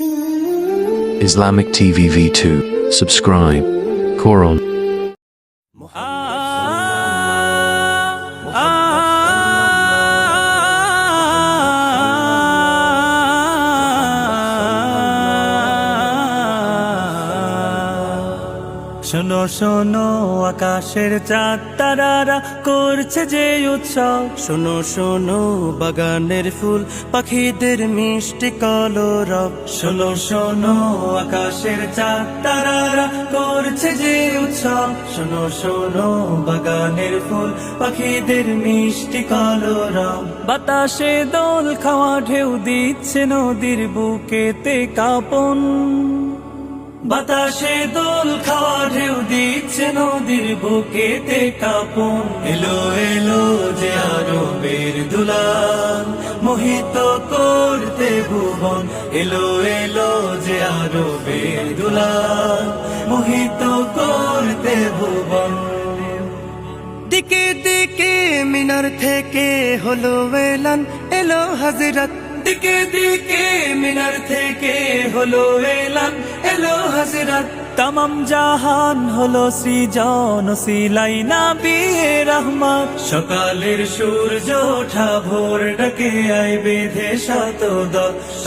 Islamic TV V2. Subscribe. Quran. শোনো শোনো, আকাশের চাঁদ তারারা করছে যে উৎসব। শোনো শোনো, বাগানের ফুল, পাখিদের মিষ্টি কলরব। শোনো শোনো, আকাশের চাঁদ তারারা করছে যে উৎসব। শোনো শোনো, বাগানের ফুল, পাখিদের মিষ্টি কলরব। বাতাসে দোল খাওয়া ঢেউ দিচ্ছে নদীর বুকেতে কাপন। বাতাসে দোল খাওয়া ঢেউ দিচ্ছে নদীর বুকেতে কাপন। এলো এলো যে আরও বের দুলান মোহিত করতে ভুবন। এলো এলো যে আরও বের দুলান মোহিত করতে ভুবন। দিকে দিকে মিনার থেকে হলো এলান, এলো হাজিরাত দিকে দিকে মিনার থেকে হলো এলাম, এলো হাজরাত। তমাম জাহান হলো জন সিলাই না বিয়ে রহমান। সকালের সূর্য ওঠা, ভোর ডাকে, আই বেঁধে শত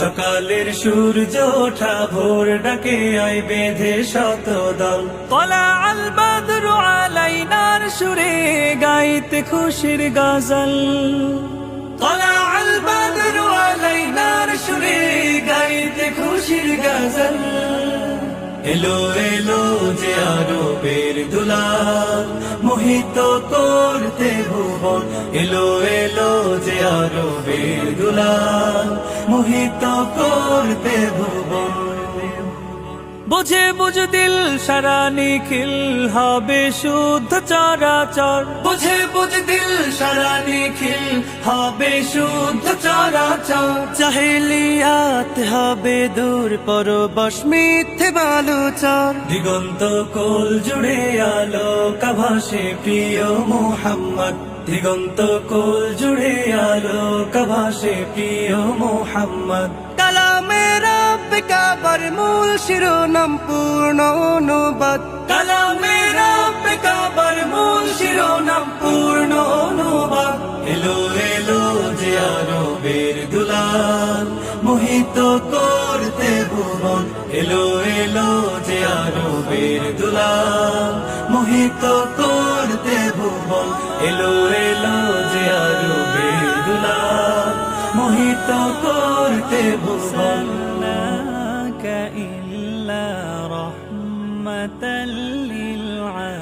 সকালের সূর্য ওঠা, ভোর ডাকে, আই বেঁধে শত দল কলা আলবাদুর আলাইনার সুরে গাইতে খুশির গজল। কলা খুশির গজল। এলো এলো যে আরও বের দুলাল, মোহিত করতে ভুবন। এলো এলো যে আরও বের দুলাল, মোহিত করতে ভুবন। বুঝে বুঝ দিল সারা নিখিল হবে শুদ্ধ চরাচর। বুঝে বুঝ দিল সারা নিখিল হবে শুদ্ধ চরাচর। চাহিলিয়াত হবে দূর পরবশ মিথ্যে বালুচর। দিগন্ত কোল জুড়ে আলো কাভাসে প্রিয় মোহাম্মদ। দিগন্ত কোল জুড়ে আলো কাভাসে প্রিয় মোহাম্মদ। রব্বে কাবার মূল শিরোনাম পূর্ণ অনুবাদ। কালামের রব্বে কাবার মূল শিরোনাম পূর্ণ অনুবাদ। এলো এলো যে আরও বের দুলাল, মোহিত করতে ভুবন। এলো এলো যে আরও বের দুলাল, মোহিত করতে ভুবন। এলো এলো যে আরও বের দুলাল, মোহিত করতে ভুবন। إلا رحمة للعالمين.